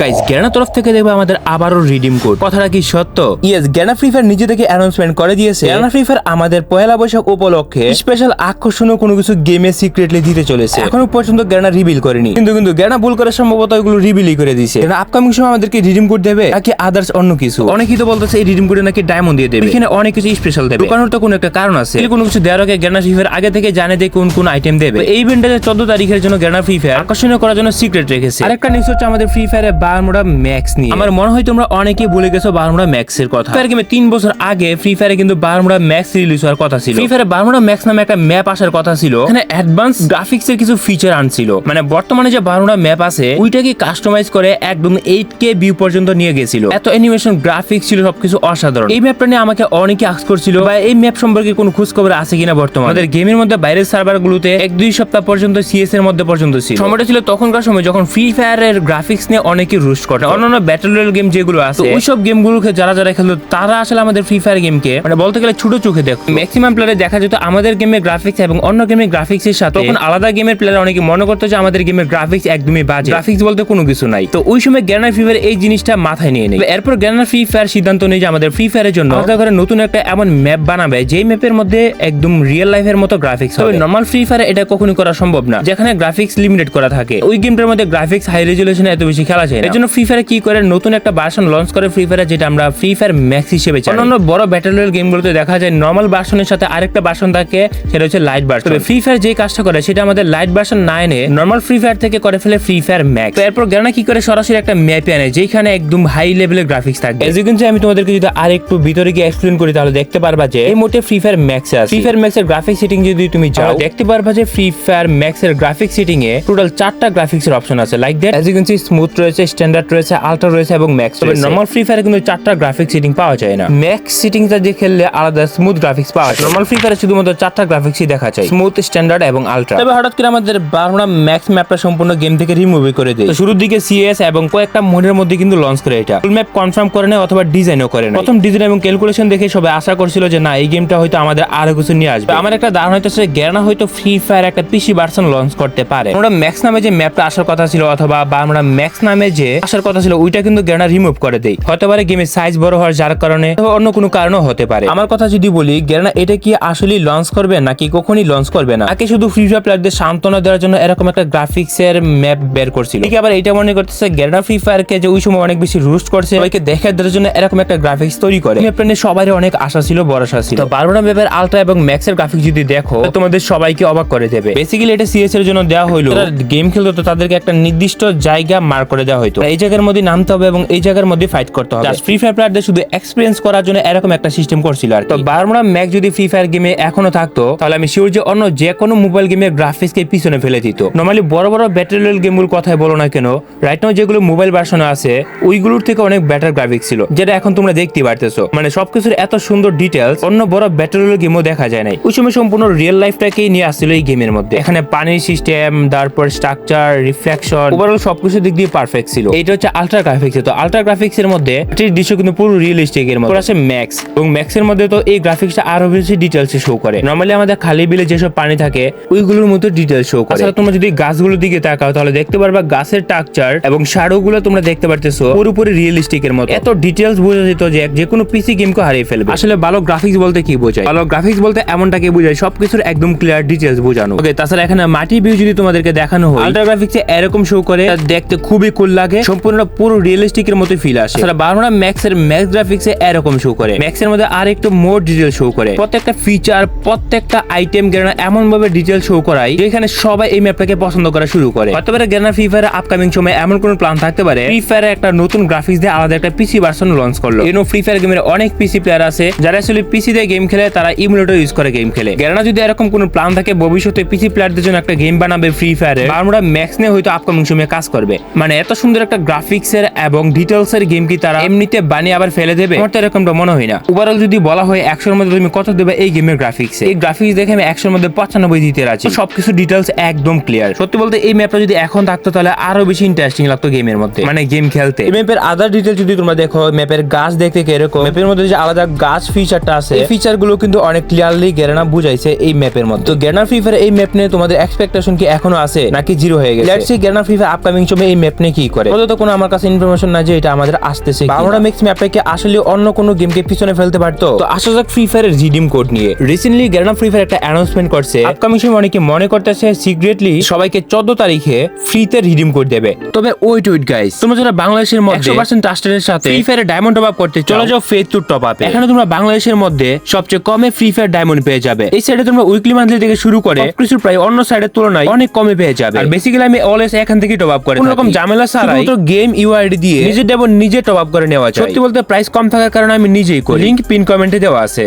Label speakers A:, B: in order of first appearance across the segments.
A: Guys গ্যানা তরফ থেকে দেখবে আমাদের আবারও রিডিম কোড কথাটা কি সত্য? ইয়েস গ্যানা ফ্রি ফায়ার নিজে থেকে অ্যানাউন্সমেন্ট করে দিয়েছে। গ্যানা ফ্রি ফায়ার আমাদের পয়লা বৈশাখ উপলক্ষে স্পেশাল আকর্ষণীয় কোনো কিছু গেমে সিক্রেটলি দিতে চলেছে। এখনও পর্যন্ত গ্যানা রিভিল করেনি। কিন্তু কিন্তু গ্যানা ভুল করে সম্ভবত এগুলো রিভিলই করে দিয়েছে। কারণ আপকামিং সময় আমাদেরকে রিডিম কোড দেবে নাকি আদার্স অন্য কিছু? অনেকেই তো বলতেছে এই রিডিম কোডে নাকি ডায়মন্ড দিয়ে দেবে। এখানে অনেক কিছু স্পেশাল দেবে। দোকানের তো কোনো একটা কারণ আছে। কোনো কিছু দেওয়ার আগে গ্যানা ফ্রি ফায়ার আগে থেকে জানে যে কোন কোন আইটেম দেবে। এই ইভেন্টে চোদ্দ তারিখের জন্য গ্যানা ফ্রি ফায়ার আকর্ষণীয় করার জন্য সিক্রেট রেখেছে। আরেকটা নিউজ হচ্ছে আমাদের ফ্রি ফায়ারে বারমুডা ম্যাক্স নিয়ে। আমার মনে হয় তোমরা অনেকেই ভুলে গেছো বারমুডা ম্যাক্স এর কথা ফ্রি গেমে তিন বছর আগে ফ্রি ফায়ারে কিন্তু বারমুডা ম্যাক্স রিলিজ হওয়ার কথা ছিল। ফ্রি ফায়ারে বারমুডা ম্যাক্স নামে একটা ম্যাপ আসার কথা ছিল। এখানে অ্যাডভান্স গ্রাফিক্স এর কিছু ফিচার আনছিল। মানে বর্তমানে যে বারমুডা ম্যাপ আছে ওইটাকে কাস্টমাইজ করে একদম এইট কে ভিউ পর্যন্ত নিয়ে গেছিল। এত অ্যানিমেশন গ্রাফিক্স ছিল সবকিছু অসাধারণ। এই ম্যাপটা নিয়ে আমাকে অনেকে আস করছিল বা এই ম্যাপ সম্পর্কে কোনো খোঁজ খবর আছে কিনা বর্তমানে? আমাদের গেমের মধ্যে বাইরের সার্ভার গুলোতে এক দুই সপ্তাহ পর্যন্ত সিএস এর মধ্যে পর্যন্ত ছিল। সময়টা ছিল তখনকার সময় যখন ফ্রি ফায়ারের গ্রাফিক্স নিয়ে অনেকে রুস্ট করে অন্যান্য ব্যাটল রয়্যাল গেম যেগুলো আছে। ওইসব গেমগুলোকে যারা যারা খেলতো তারা আসলে আমাদের ফ্রি ফায়ার গেমকে মানে বলতে গেলে ছোট চোখে দেখো ম্যাক্সিমাম প্লেয়ারে দেখা যেত আমাদের গেমের গ্রাফিক্স এবং অন্য গেমের গ্রাফিক্স এর সাথে তখন আলাদা গেমের প্লেয়ার অনেকে মনে করতো যে আমাদের গেমের গ্রাফিক্স একদমই বাজে। গ্রাফিক্স বলতে কোনো কিছু নাই। তো ওই সময় গ্যানার ফ্রি ফায়ার এই জিনিসটা মাথায় নিয়ে নেই। এরপর গ্যানার ফ্রি ফায়ার সিদ্ধান্ত নেই যে আমাদের ফ্রি ফায়ারের জন্য আলাদা করে নতুন একটা এমন ম্যাপ বানাবে যেই ম্যাপের মধ্যে একদম রিয়েল লাইফের মতো গ্রাফিক্স হবে। নর্মাল ফ্রি ফায়ার এটা কখনোই করা সম্ভব না। যেখানে গ্রাফিক্স লিমিটেড করা থাকে ওই গেমটার মধ্যে গ্রাফিক্স হাই রেজুলেশনে এত বেশি খেলা যায় না এর জন্য ফ্রি ফায়ার কি করে? নতুন একটা ভার্সন লঞ্চ করে ফ্রি ফায়ার যেটা আমরা ফ্রি ফায়ার ম্যাক্স হিসেবে চাই। অন্যান্য বড় ব্যাটল রয়্যাল গেমগুলোতে দেখা যায় নর্মাল ভার্সনের সাথে আরেকটা ভার্সন থাকে সেটা হচ্ছে লাইট ভার্সন তবে ফ্রি ফায়ার যে কাজটা করে সেটা আমাদের লাইট ভার্সন না এনে নর্মাল ফ্রি ফায়ার থেকে করে ফেলে ফ্রি ফায়ার ম্যাক্স তো এরপর গ্রানা কি করে সরাসরি একটা ম্যাপে আনে যেখানে একদম হাই লেভেলের গ্রাফিক্স থাকবে। এজ কিন্তু আমি তোমাদেরকে যদি আর একটু ভিতরে গিয়ে এক্সপ্লেন করি তাহলে দেখতে পারবা যে এই মোটে ফ্রি ফায়ার ম্যাক্স আছে। ফ্রি ফায়ার ম্যাক্স এর গ্রাফিক সেটিং যদি তুমি যাও দেখতে পারবা যে ফ্রি ফায়ার ম্যাক্স এর গ্রাফিক সেটিং এ টোটাল চারটা গ্রাফিক্সের অপশন আছে। Like that as you can see smooth রয়েছে স্ট্যান্ডার্ড রয়েছে আলট্রা রয়েছে এবং ম্যাক্স তবে নর্মাল ফ্রি ফায়ারে কিন্তু চারটা গ্রাফিক সেটিং পাওয়া যায় না। ম্যাক্স সেটিংটা দিয়ে খেললে আলাদা স্মুথ গ্রাফিক্স পাওয়া যায়। নর্মাল ফ্রি ফায়ারে শুধুমাত্র চারটা গ্রাফিক্সই দেখা যায়। স্মুথ স্ট্যান্ডার্ড এবং আলট্রা তবে হঠাৎ করে আমাদের বারোটা ম্যাক্স ম্যাপটা সম্পূর্ণ গেম থেকে রিমুভ করে দেয়। শুরুর দিকে সিএস এবং কয়েকটা মোডের মধ্যে কিন্তু লঞ্চ করে এটা। ফুল ম্যাপ কনফার্ম করে নেয় অথবা ডিজাইনও করে নেয়। প্রথম ডিজাইন এবং ক্যালকুলেশন দেখে সবাই আশা করছিল যে না এই গেমটা হয়তো আমাদের আরও কিছু নিয়ে আসবে। আমার একটা ধারণা হইতেছে গ্যানা হয়তো ফ্রি ফায়ার একটা পিসি ভার্সন লঞ্চ করতে পারে। আমরা ম্যাক্স নামে যে ম্যাপটা আসার কথা ছিল অথবা আমরা ম্যাক্স নামে যে আসার কথা ছিল, ওইটা কিন্তু গ্যানা রিমুভ করে দেয় হতে পারে গেমের সাইজ বড় হওয়ার যার কারণে অন্য কোনো কারণও হতে পারে। আমার কথা যদি বলি গ্যানা এটা কি আসলে লঞ্চ করবে নাকি কখনই লঞ্চ করবে না? নাকি শুধু ফ্রি ফায়ার প্লেয়ারদের সান্ত্বনা দেওয়ার জন্য এরকম একটা গ্রাফিক্স এর ম্যাপ বের করছিল। আবার এটা মনে করতেছে গ্যানা ফ্রি ফায়ার কে যে ওই সময় অনেক বেশি রুস্ট করছে, সবাইকে দেখা দেওয়ার জন্য এরকম একটা গ্রাফিক্স তৈরি করে। ম্যাপটা সবারই অনেক আশা ছিল বড় ভরসা ছিল। তো বারোটা আলট্রা এবং ম্যাক্স এর গ্রাফিক্স যদি দেখো তোমাদের সবাইকে অবাক করে দেবে। বেসিক্যালি এটা সিএস এর জন্য দেওয়া হইল। গেম খেলতো, তো তাদেরকে একটা নির্দিষ্ট জায়গা মার্ক করে দেওয়া হয়তো। এই জায়গার মধ্যে নামতে হবে এবং এই জায়গার মধ্যে ফাইট করতে হবে। ফ্রি ফায়ার প্লেয়ারদের শুধু এক্সপিরিয়েন্স করার জন্য এরকম একটা সিস্টেম করছিল আর তো বারমুড়া ম্যাক যদি ফ্রি ফায়ার গেমে এখনও থাকতো তাহলে আমি শিওর যে অন্য যে কোনো মোবাইল গেমের গ্রাফিক্স কে পিছনে ফেলে দিত। নর্মালি বড় বড় ব্যাটেল গেমগুলোর কথাই বলো না কেন রাইট নাও যেগুলো মোবাইল ভার্সনে আছে ওইগুলোর থেকে অনেক বেটার গ্রাফিক্স ছিল যেটা এখন তোমরা দেখতে পারতেছো। মানে সবকিছুর এত সুন্দর ডিটেলস অন্য বড় ব্যাটেল গেমও দেখা যায় নাই। ওই সময় সম্পূর্ণ রিয়েল লাইফটাকেই নিয়ে আসছিল এই গেমের মধ্যে। এখানে পানির সিস্টেম তারপর স্ট্রাকচার রিফ্লেকশন ওভারঅল সবকিছু দিক দিয়ে পারফেক্ট ছিল। এটা হচ্ছে আলট্রা গ্রাফিক্স তো আলট্রা গ্রাফিক্স এর মধ্যে এটির দৃশ্য কিন্তু পুরো রিয়েলিস্টিক এর মধ্যে। আছে ম্যাক্স এবং ম্যাক্স এর মধ্যে তো এই গ্রাফিক্সটা আরও বেশি ডিটেলস শো করে। নর্মালি আমাদের খালি বিলে যেসব পানি থাকে, ওইগুলোর মধ্যে ডিটেলস শো করে। তাছাড়া তোমরা যদি গাছগুলোর দিকে তাকাও, তাহলে দেখতে পারবা গাছের টাকচার এবং শ্যাডো গুলো তোমরা দেখতে পারতেছো পুরোপুরি রিয়েলিস্টিক এর মতো। এত ডিটেলস বোঝা যেত যে যে কোনো পিসি গেমকে হারিয়ে ফেলবে। আসলে ভালো গ্রাফিক্স বলতে কি বোঝায়? ভালো গ্রাফিক্স বলতে এমনটাকে বোঝায়, সবকিছুর একদম ক্লিয়ার ডিটেলস বোঝানো। ওকে তাছাড়া এখানে মাটি ভিউ যদি তোমাদেরকে দেখানো হয় আলট্রা গ্রাফিক্স এরকম শো করে দেখতে খুবই কুল লাগে। সম্পূর্ণ পুরো রিয়েলিস্টিক এর মতো ফিল আসে। তাছাড়া বারোনা ম্যাক্স এর ম্যাক্স গ্রাফিক্স এরকম শো করে। ম্যাক্স এর মধ্যে আর একটু মোর ডিটেল শো করে। প্রত্যেকটা ফিচার প্রত্যেকটা আইটেম গেনা এমন ভাবে ডিটেল শো করায় যেখানে সবাই এই ম্যাপটাকে পছন্দ করা শুরু করে। হতে পারে গেনা ফ্রি ফায়ার আপকামিং সময় এমন কোন প্ল্যান থাকতে পারে। ফ্রি ফায়ার একটা নতুন গ্রাফিক্স দিয়ে আলাদা একটা পিসি ভার্সন লঞ্চ করল। এনো ফ্রি ফায়ার গেমের অনেক পিসি প্লেয়ার আছে যারা আসলে পিসি দিয়ে গেম খেলে তারা ইমুলেটর ইউজ করে গেম খেলে। গেনা যদি এরকম কোন প্ল্যান থাকে ভবিষ্যতে পিসি প্লেয়ারদের জন্য একটা গেম বানাবে ফ্রি ফায়ারে আমরা ম্যাক্স নিয়ে হয়তো আপকামিং সময় কাজ করবে। মানে এত সুন্দর একটা গ্রাফিক্স এর এবং ডিটেলস এর গেম কি তারা এমনিতে বানিয়ে আবার ফেলে দেবে? আমার তো এরকমটা মনে হয় না। ওভারঅল যদি বলা হয়, একশোর মধ্যে তুমি কত দেবে এই গেমের গ্রাফিক্স এই গ্রাফিক্স দেখে আমি একশোর মধ্যে পঁচানব্বই দিতে রাজি। সবকিছু ডিটেলস একদম ক্লিয়ার সত্যি বলতে এই ম্যাপটা যদি এখন থাকতো, তাহলে আরও বেশি ইন্টারেস্টিং লাগতো গেমের মধ্যে। মানে গেম খেলতে। এই ম্যাপের আদার ডিটেল যদি তোমরা দেখো ম্যাপের গাছ দেখতে কীরকম ম্যাপের মধ্যে যে আলাদা গাছ ফিচারটা আছে, এই ফিচারগুলো কিন্তু অনেক ক্লিয়ারলি গেরানা বুঝাইছে এই ম্যাপের মধ্যে। তো গেরানা ফ্রি ফায়ার এই ম্যাপ নিয়ে তোমাদের এক্সপেকটেশন কি এখনও আছে নাকি জিরো হয়ে গেছে? Let's see Garena Free Fire upcoming সময় এই ম্যাপ নিয়ে কি করে। অন্তত কোনো আমার কাছে ইনফরমেশন না যে এটা আমাদের আসতেছে বারোটা মিক্স ম্যাপটা কি আসলে অন্য কোনো গেমকে পিছনে ফেলতে পারতো। তো আসা যাক ফ্রি ফায়ারের রিডিম কোড নিয়ে। রিসেন্টলি গ্যারানা ফ্রি ফায়ার একটা অ্যানাউন্সমেন্ট করছে। আপকামিং সময় অনেকে মনে করতেছে সিক্রেটলি সবাইকে চোদ্দ তারিখে ফ্রিতে রিডিম কোড দেবে। তবে ওয়েট ওয়েট গাইস তোমরা যারা বাংলাদেশের মধ্যে একশো পার্সেন্ট ট্রাস্টের সাথে ফ্রি ফায়ারে ডায়মন্ড টপ আপ করতে চলে যাও ফেথ টু টপ আপে এখানে তোমরা বাংলাদেশের মধ্যে সবচেয়ে কমে ফ্রি ফায়ার ডায়মন্ড পেয়ে যাবে। এই সাইডে তোমরা উইকলি মান্থলি থেকে শুরু করে কিছু প্রায় অন্য সাইডের তুলনায় অনেক কমে পেয়ে যাবে। আর বেসিক্যালি আমি অলওয়েজ এখান থেকে টপ আপ করে কোনো রকম ঝামেলা তো গেম ইউআইডি দিয়ে নিজের ডায়মন্ড নিজে টপ আপ করে নেওয়া যায়। সত্যি বলতে প্রাইস কম থাকার কারণে আমি নিজেই করি। লিঙ্ক পিন কমেন্টে দেওয়া আছে।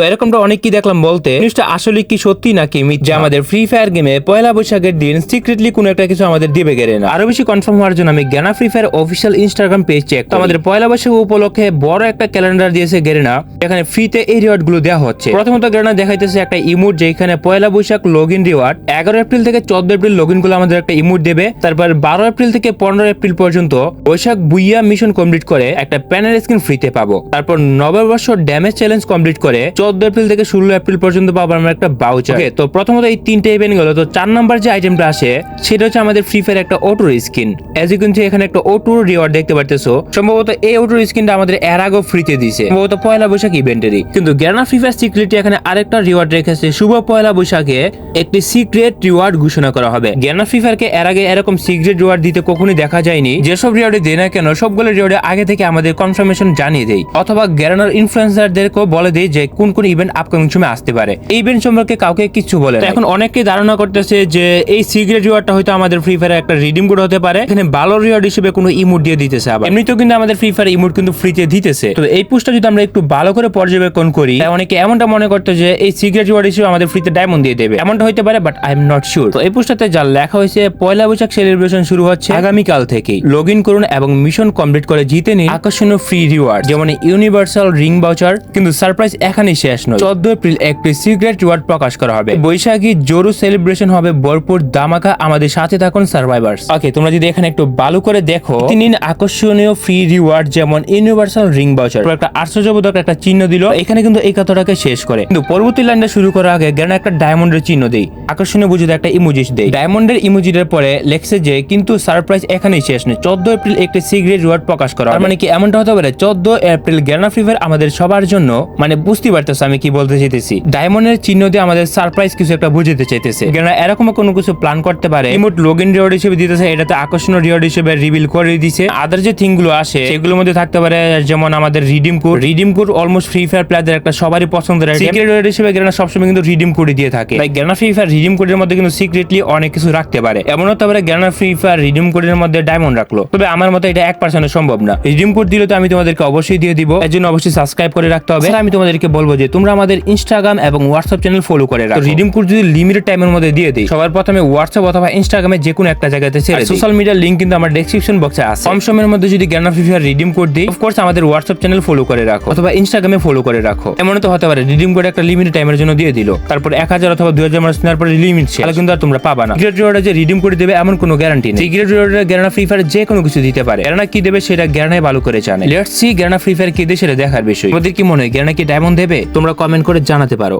A: তো এরকমটা অনেক কি দেখলাম বলতে জিনিসটা আসলে কি সত্যি নাকি মিথ্যা? যে আমাদের ফ্রি ফায়ার গেমে পয়লা বৈশাখের দিন সিক্রেটলি কোনো একটা কিছু আমাদের দিবে গেলে না। আরও বেশি কনফার্ম হওয়ার জন্য আমি জ্ঞানা Free Fire official Instagram page check তো আমাদের পয়লা বৈশাখ উপলক্ষে বড় একটা ক্যালেন্ডার দিয়েছে গেরেনা এখানে ফ্রিতে এই রিওয়ার্ডগুলো দেওয়া হচ্ছে। প্রথমত গেরেনা দেখাইতেছে একটা ইমোট যেখানে Poila Boishakh log in reward এগারো এপ্রিল থেকে চোদ্দ এপ্রিল লগগুলো আমাদের একটা ইমোট দেবে তারপর বারো এপ্রিল থেকে পনেরো এপ্রিল পর্যন্ত বৈশাখ বুইয়া মিশন কমপ্লিট করে একটা প্যানেল স্ক্রিন ফ্রিতে পাবো। তারপর নববর্ষ ড্যামেজ চ্যালেঞ্জ কমপ্লিট করে চোদ্দ এপ্রিল থেকে ষোলো এপ্রিল পর্যন্ত পাবো আমরা একটা বাউচার তো প্রথমত এই তিনটে ইভেন্ট গেল। তো চার নাম্বার যে আইটেমটা আসে, সেটা হচ্ছে আমাদের ফ্রি ফায়ার একটা অটোর স্কিন এজ ইউ ক্যান এখানে একটা অটোর রিওয়ার্ড দেখতে পারতেছো। সম্ভবত এই অটোর স্কিনটা আমাদের এর আগেও ফ্রিতে দিছে। সম্ভবত পয়লা বৈশাখ ইভেন্টেরই কিন্তু গ্যানা ফ্রি ফায়ার সিক্রেটলি এখানে আরেকটা রিওয়ার্ড রেখেছে। শুভ পয়লা বৈশাখে একটি সিক্রেট রিওয়ার্ড ঘোষণা করা হবে। গ্যানা ফ্রি ফায়ারকে এর আগে এরকম সিক্রেট রিওয়ার্ড দিতে কখনোই দেখা যায়নি। যেসব রিওয়ার্ডে দেয় না কেন, সবগুলো রিওয়ার্ডে আগে থেকে আমাদের কনফার্মেশন জানিয়ে দেয় অথবা গ্যারানার ইনফ্লুয়েন্সারদেরকেও বলে দেয় যে কোন কোন ইভেন্ট আপকামিং সময় আসতে পারে। এই ইভেন্ট সম্পর্কে কাউকে কিছু বলে এখন অনেকে ধারণা করতেছে যে এই সিক্রেট রিওয়ার্ডটা হয়তো আমাদের ফ্রি ফায়ার একটা রিডিম কোড হতে পারে। এখানে ভালো রিওয়ার্ড হিসেবে কোনো ইমোট দিয়ে দিতেছে আবার। এমনিতেও কিন্তু আমাদের ফ্রি ফায়ার ইমোট কিন্তু ফ্রিতে দিতেছে। তো এই পোস্টটা যদি আমরা একটু ভালো করে পর্যবেক্ষণ করি অনেকে এমনটা মনে করতে যে এই সিক্রেট রিওয়ার্ড হিসেবে আমাদের ফ্রিতে ডায়মন্ড দিয়ে দেবে। এমনটা হতে পারে but I am not sure তো এই পোস্টটাতে যা লেখা হয়েছে পয়লা বৈশাখ সেলিব্রেশন শুরু হচ্ছে আগামীকাল থেকেই। লগ ইন করুন এবং মিশন কমপ্লিট করে জিতে নিন আকর্ষণীয় ফ্রি রিওয়ার্ড যেমন ইউনিভার্সাল রিং বাউচার কিন্তু সারপ্রাইজ এখানেই শেষ নয়। চোদ্দ এপ্রিল একটি সিক্রেট রিওয়ার্ড প্রকাশ করা হবে। বৈশাখী জোরু সেলিব্রেশন হবে ভরপুর দামাকা আমাদের সাথে থাকুন সার্ভাইভার্স। ওকে তোমরা যদি এখানে একটু ভালো করে দেখো। তিন আকর্ষণীয় ফ্রি রিওয়ার্ড যেমন ইউনিভার্সাল রিং বাউচার। একটা আশ্চর্যবোধক একটা চিহ্ন দিল। এখানে কিন্তু এই কথাটাকে শেষ করে। কিন্তু পরবর্তী লাইনটা শুরু করার আগে জ্ঞান একটা ডায়মন্ডের চিহ্ন দেই। আকর্ষণীয় বুঝতে একটা ইমোজিস দেই। ডায়মন্ডের ইমোজিটার পরে লেখছে যে কিন্তু সারপ্রাইজ এখানেই শেষ নেই চোদ্দ এপ্রিল একটি সিক্রেট রিওয়ার্ড প্রকাশ করা মানে কি এমনটা হতে পারে? চোদ্দ এপ্রিল জ্ঞানা ফিভার আমাদের সবার জন্য মানে বুঝতে পারতেছে আমি কি বলতে চাইতেছি? ডায়মন্ডের চিহ্ন দিয়ে আমাদের সারপ্রাইজ কিছু একটা বুঝতে চাইতেছে। জ্ঞানা এরকম কোনো কিছু প্ল্যান করতে পারে। ইমোট লগ ইন রিওয়ার্ড হিসেবে দিতেছে, এটাতে আকর্ষণীয় রিওয়ার্ড হিসেবে রিভিল করে দিছে। আদার যে থিংগুলো আসে, সেগুলোর মধ্যে থাকতে পারে, যেমন আমাদের redeem code redeem code almost Free Fire প্লেয়ারদের একটা সবারই পছন্দের সিক্রেট রিওয়ার্ড হিসেবে জ্ঞানা সবসময় কিন্তু রিডিম কোড দিয়ে থাকে। তাই জ্ঞানা ফ্রি ফায়ার রিডিম কোডের মধ্যে কিন্তু সিক্রেটলি অনেক কিছু রাখতে পারে। এমন হতে পারে জ্ঞানা ফ্রি ফায়ার রিডিম কোডের মধ্যে ডায়মন্ড রাখল। তবে আমার মতে এটা এক পার্সেন্ট সম্ভব না। রিডিম কোড দিলে তো আমি তোমাদেরকে অবশ্যই দিয়ে দিব। এর জন্য অবশ্যই সাবস্ক্রাইব করে রাখতে হবে। আমি তোমাদেরকে বলব যে তোমরা আমাদের ইনস্টাগ্রাম এবং হোয়াটসঅ্যাপ চ্যানেল ফলো করে রাখো। রিডিম কোড যদি লিমিটেড টাইমের মধ্যে দিয়ে দিই সবার প্রথমে হোয়াটসঅ্যাপ অথবা ইনস্টাগ্রামে যে কোনো একটা জায়গাতে ছেড়ে সোশ্যাল মিডিয়ার লিংক কিন্তু আমার ডেসক্রিপশন বক্সে আছে। কম সময়ের মধ্যে যদি জ্ঞানা ফ্রি ফায়ার রিডিম কোড দিই অফকোর্স আমাদের হোয়াটসঅ্যাপ চ্যানেল ফলো করে রাখো। অথবা ইনস্টাগ্রামে ফলো করে রাখো। এমন তো হতে পারে রিডিম কোড একটা লিমিটেড টাইমের জন্য দিয়ে দিল। তারপর এক হাজার অথবা দুই হাজার মাস নেওয়ার পরে লিমিট তাহলে কিন্তু আর তোমরা পাবা না। সিক্রেট রিওয়ার্ডে যে রিডিম করে দেবে এমন কোনো গ্যারান্টি নেই। সিক্রেট রিওয়ার্ডে গ্যারানা ফ্রি ফায়ার যে কোনো কিছু দিতে পারে। গ্যারানা কি দেবে সেটা গ্যারানাই ভালো করে জানে। Let's see Garena Free Fire কি দেবে সেটা দেখার বিষয়। তোমাদের কি মনে হয় গ্যারানা কি ডায়মন্ড দেবে? তোমরা কমেন্ট করে জানাতে পারো।